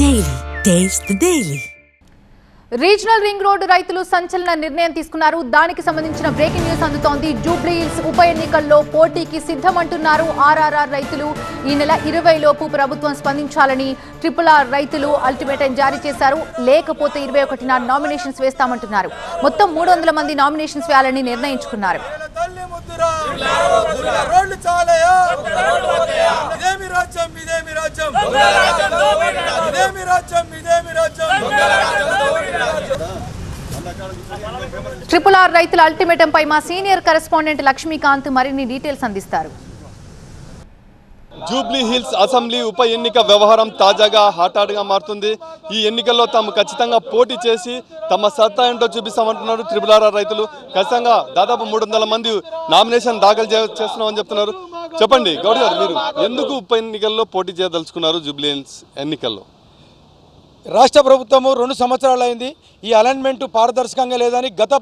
Daily. Taste the Daily. Regional ring road రైతులు సంచలన నిర్ణయం తీసుకున్నారు. దానికి సంబంధించిన బ్రేకింగ్ న్యూస్ అందుతోంది. జూబ్లీ హిల్స్ ఉప ఎన్నికల్లో పోటీకి సిద్ధమంటున్నారు ఆర్ఆర్ఆర్ రైతులు. ఈ నెల ఇరవై లోపు ప్రభుత్వం స్పందించాలని ట్రిపుల్ ఆర్ రైతులు అల్టిమేటం జారీ చేశారు. లేకపోతే ఇరవై ఒకటిన నామినేషన్స్ వేస్తామంటున్నారు. మొత్తం మూడు వందల మంది నామినేషన్స్ వేయాలని నిర్ణయించుకున్నారు. ఇదేమి ఇదేమి రాజ్యం? ఇదేమి రాజ్యం? ఇదేమి రాజ్యం? ట్రిపుల్ ఆర్ రైతుల అల్టిమేటం పై మా సీనియర్ కరెస్పాండెంట్ లక్ష్మీకాంత్ మరిన్ని డీటెయిల్స్ అందిస్తారు. జూబ్లీ హిల్స్ అసెంబ్లీ ఉప ఎన్నిక వ్యవహారం తాజాగా హాటాట్గా మారుతుంది. ఈ ఎన్నికల్లో తాము ఖచ్చితంగా పోటీ చేసి తమ సత్తా ఏంటో చూపిస్తామంటున్నారు త్రిపుల రైతులు. ఖచ్చితంగా దాదాపు మూడు వందల మంది నామినేషన్ దాఖలు చే- చేస్తున్నామని చెప్తున్నారు. చెప్పండి గౌడ్ గారు మీరు ఎందుకు ఉప ఎన్నికల్లో పోటీ చేయదలుచుకున్నారు జూబ్లీ హిల్స్ ఎన్నికల్లో? రాష్ట్ర ప్రభుత్వము రెండు సంవత్సరాలు అయింది. ఈ అలైన్మెంట్ పారదర్శకంగా లేదని గత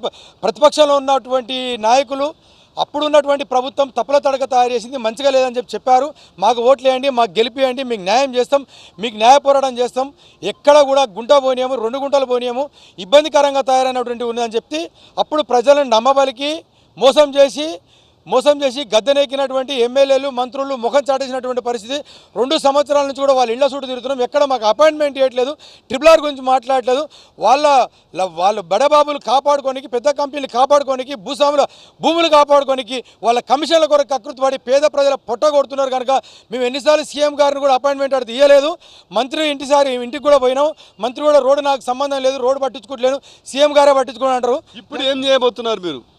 ప్రతిపక్షంలో ఉన్నటువంటి నాయకులు అప్పుడు ఉన్నటువంటి ప్రభుత్వం తప్పుల తడక తయారు చేసింది మంచిగా లేదని చెప్పి చెప్పారు. మాకు ఓట్లేయండి మాకు గెలిపియండి మీకు న్యాయం చేస్తాం మీకు న్యాయ పోరాటం చేస్తాం. ఎక్కడ కూడా గుంట పోనీయము రెండు గుంటలు పోనీయము ఇబ్బందికరంగా తయారైనటువంటి ఉందని చెప్పి అప్పుడు ప్రజలను నమ్మబలికి మోసం చేసి మోసం చేసి గద్దెనెక్కినటువంటి ఎమ్మెల్యేలు మంత్రులు ముఖం చాటేసినటువంటి పరిస్థితి. రెండు సంవత్సరాల నుంచి కూడా వాళ్ళ ఇళ్ళ చుట్టూ తిరుగుతున్నాం. ఎక్కడ మాకు అపాయింట్మెంట్ ఇవ్వట్లేదు. ట్రిపుల్ ఆర్ గురించి మాట్లాడలేదు. వాళ్ళ ల- వాళ్ళ బడబాబులు కాపాడుకోనికి పెద్ద కంపెనీలు కాపాడుకోనికి భూస్వాముల భూములు కాపాడుకోనికి వాళ్ళ కమిషన్ల కొరకు కకృతి పడి పేద ప్రజల పొట్ట కొడుతున్నారు కనుక మేము ఎన్నిసార్లు సీఎం గారిని కూడా అపాయింట్మెంట్ అడిగి ఇవ్వలేదు మంత్రి ఇంటిసారి ఇంటికి కూడా పోయినాం. మంత్రి కూడా రోడ్డు నాకు సంబంధం లేదు రోడ్డు పట్టించుకోవట్లేదు. సీఎం గారే పట్టించుకోని అంటారు. ఇప్పుడు ఏం చేయబోతున్నారు మీరు?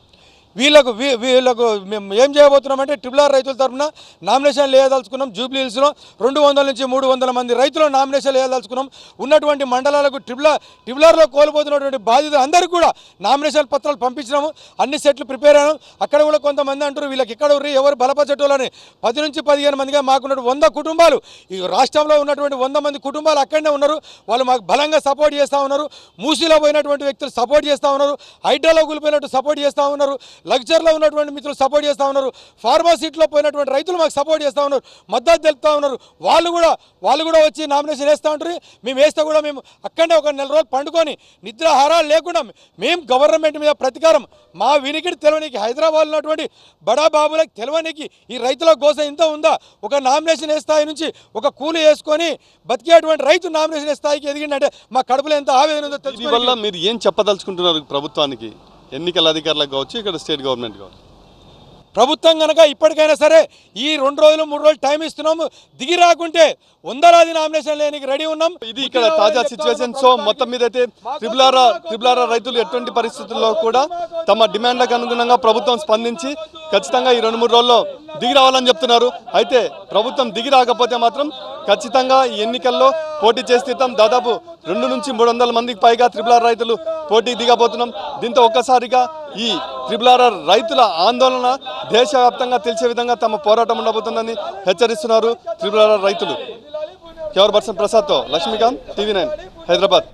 వీళ్ళకు వీ- వీళ్ళకు మేము ఏం చేయబోతున్నామంటే ట్రిపుల్ ఆర్ రైతుల తరఫున నామినేషన్ వేయదలుచుకున్నాం జూబ్లీ హిల్స్లో రెండు వందల నుంచి మూడు వందల మంది రైతులు నామినేషన్ వేయదలుచుకున్నాం. ఉన్నటువంటి మండలాలకు ట్రిపుల్ ట్రిపుల్ ఆర్లో కోల్పోతున్నటువంటి బాధితులు అందరికీ కూడా నామినేషన్ పత్రాలు పంపించినాము అన్ని సెట్లు ప్రిపేర్ అయినాం. అక్కడ కూడా కొంతమంది అంటారు వీళ్ళకి ఎక్కడ ఉర్రి ఎవరు బలపరచటోళ్ళని. పది నుంచి పదిహేను మందిగా మాకున్న వంద కుటుంబాలు ఈ రాష్ట్రంలో ఉన్నటువంటి వంద మంది కుటుంబాలు అక్కడనే ఉన్నారు. వాళ్ళు మాకు బలంగా సపోర్ట్ చేస్తూ ఉన్నారు. మూసీలో పోయినటువంటి వ్యక్తులు సపోర్ట్ చేస్తూ ఉన్నారు. హైడ్రాలో కూలిపోయినట్టు సపోర్ట్ చేస్తూ ఉన్నారు. లగ్జర్లో ఉన్నటువంటి మిత్రులు సపోర్ట్ చేస్తూ ఉన్నారు. ఫార్మాసిటీలో పోయినటువంటి రైతులు మాకు సపోర్ట్ చేస్తూ ఉన్నారు. మద్దతు తెలుపుతూ ఉన్నారు. వాళ్ళు కూడా వాళ్ళు కూడా వచ్చి నామినేషన్ వేస్తూ ఉంటారు. మేము వేస్తే కూడా మేము అక్కడనే ఒక నెల రోజులు పండుకొని నిద్రాహారాలు లేకుండా మేము గవర్నమెంట్ మీద ప్రతీకారం మా వినికిడి తెలవనికి హైదరాబాద్ ఉన్నటువంటి బడా బాబులకు తెలవనికి ఈ రైతుల కోసం ఇంత ఉందా? ఒక నామినేషన్ ఏ స్థాయి నుంచి ఒక కూలి వేసుకొని బతికేటువంటి రైతు నామినేషన్ ఏ స్థాయికి ఎదిగిందంటే మా కడుపులో ఎంత ఆవేదన ఉందో తెలుసుకోవాలి మీరు ఏం చెప్పదలుచుకుంటున్నారు ప్రభుత్వానికి? ఎన్నికల అధికారులకు కావచ్చు ఇక్కడ స్టేట్ గవర్నమెంట్ కావచ్చు. ప్రభుత్వం కనుక ఇప్పటికైనా సరే ఈ రెండు రోజులు మూడు రోజులు టైం ఇస్తున్నాము. దిగి రాకుంటే వందలాది నామినేషన్ లేనికి రెడీ ఉన్నాం. ఇది ఇక్కడ తాజా సిచ్యువేషన్ సో మొత్తం మీద అయితే త్రిబులారా త్రిబులారా రైతులు ఎటువంటి పరిస్థితుల్లో కూడా తమ డిమాండ్లకు అనుగుణంగా ప్రభుత్వం స్పందించి ఖచ్చితంగా ఈ రెండు మూడు రోజుల్లో దిగి రావాలని చెప్తున్నారు. అయితే ప్రభుత్వం దిగి రాకపోతే మాత్రం ఖచ్చితంగా ఈ ఎన్నికల్లో పోటీ చేసి దాదాపు రెండు నుంచి మూడు వందల మందికి పైగా త్రిబులార్ రైతులు పోటీ దిగబోతున్నాం. దీంతో ఒక్కసారిగా ఈ త్రిబులార్ రైతుల ఆందోళన దేశవ్యాప్తంగా తెలిసే విధంగా తమ పోరాటం ఉండబోతుందని హెచ్చరిస్తున్నారు త్రిబులార్ రైతులు. కేవర్ పర్సన్ ప్రసాద్తో లక్ష్మీకాంత్ టీవీ నైన్ హైదరాబాద్.